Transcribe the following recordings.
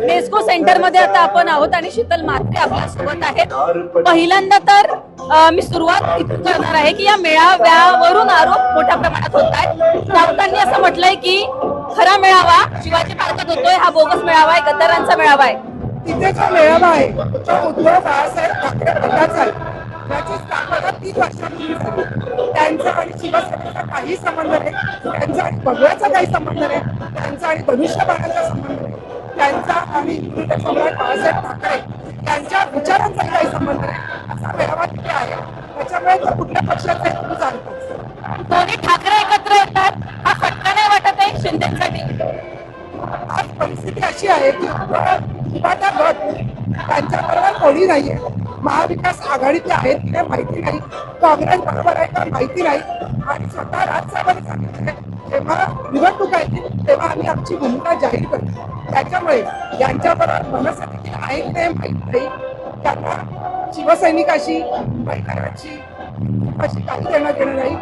नेस्को सेंटरमध्ये आता आपण आहोत आणि शीतल मात्रे आपल्यासोबत आहेत. पहिल्यांदा तर मी सुरुवात इथून करणार आहे की या मेळाव्यावरून आरोप मोठ्या प्रमाणात होत आहेत. राऊतांनी असं म्हटलंय की खरा मेळावा शिवाजी पार्कात होतोय हा बोगस मेळावा आहे गद्दारांचा मेळावा आहे. तिथे जो मेळावा आहे तो उद्धव बाळासाहेब ठाकरे पदाचा त्याची स्थापना तीन वर्षापूर्वी झाली. त्यांचा आणि शिवसेनेचा काही संबंध नाही. त्यांचा आणि भगव्याचा काही संबंध नाही. त्यांचा आणि धनुष्यबाणाचा संबंध नाही. त्यांचा आणि सम्राट बाळासाहेब ठाकरे यांच्या विचारांचा काही संबंध नाही. असा मेळावा तिथे आहे. त्याच्यामुळे तो कुठल्या पक्षाचा आहे तो जाणतो. दोन्ही ठाकरे एकत्र येतात. हा फटका नाही वाटत आहे शिंदेसाठी. आज परिस्थिती अशी आहे की उभाटा गट त्यांच्याबरोबर कोणी नाहीये. महाविकास आघाडीतले आहेत की नाही माहिती नाही. काँग्रेस बरोबर आहे का माहिती नाही. आणि स्वतः राजसाहेबांनी सांगितलंय जेव्हा निवडणुका येतील तेव्हा आम्ही आमची भूमिका जाहीर करतो. त्याच्यामुळे यांच्याबरोबर मनस्थिती आहे की नाही माहीत नाही. त्यांना शिवसैनिकाशी महिलांची अशी काही देणं घेणं नाही.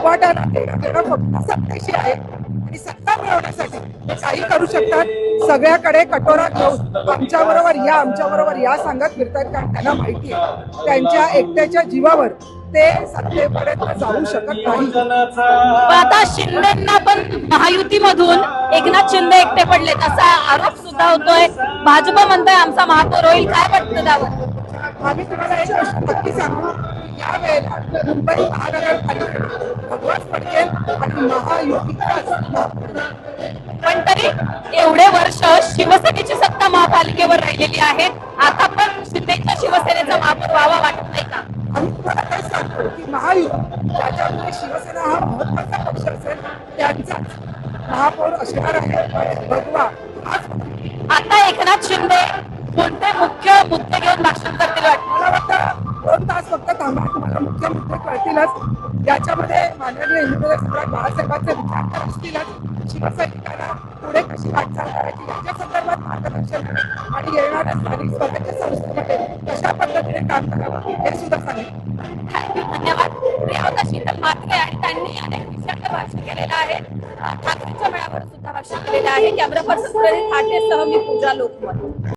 उभाटाला देणं देणं फक्त सत्तेशी आहे. आणि सत्ता मिळवण्यासाठी ते काही करू शकतात. सगळ्याकडे कटोरा घेऊन आमच्या बरोबर या आमच्या बरोबर या सांगत फिरतात कारण त्यांना माहिती आहे. त्यांच्या एकट्याच्या जीवावर ते सत्तेपर्यंत जाऊ शकत नाही. आता शिंदेना पण महायुतीमधून एकनाथ शिंदे एकटे पडलेत. असा आरोप सुद्धा होतोय. भाजप म्हणतोय आमचा महापौर होईल. काय वाटतं त्यावर? आम्ही तुम्हाला एक नक्की सांगू. या वेळेला मुंबई महानगरपालिकेत पण तरी एवढे वर्ष शिवसेनेची सत्ता महापालिकेवर राहिलेली आहे. आता पण शिंदेच्या शिवसेनेचा महापौर व्हावा वाटत नाही का? आम्ही तुम्हाला काय सांगतो की महायुती ज्याच्यामध्ये शिवसेना हा महत्त्वाचा पक्ष असेल. त्यांचाच महापौर असणार आहे. भगवा आता एकनाथ शिंदे कोणते मुख्य मुद्दे घेऊन भाषण करतील वाटतं थांबा मुद्दे कळतीलच. याच्यामध्ये माननीय हिंदू सम्राट बाळासाहेबांचे विचार तर असतीलच. शिवसैनिकांना पुढे कशी वाटचाल करायची याच्या संदर्भात मार्गदर्शन आणि येणाऱ्या स्थानिक स्वराज्य संस्थेमध्ये कशा पद्धतीने काम करावं हे सुद्धा सांगेल. धन्यवाद. प्रियवता शीतल म्हात्रे आणि त्यांनी अनेक विषयांवर भाषण केलेलं आहे. ठाकरेंच्या मेळाव्यावर सुद्धा भाषण केलेलं आहे. कॅमेरा पर्सन ठाकरे सह मी पूजा लोकमत.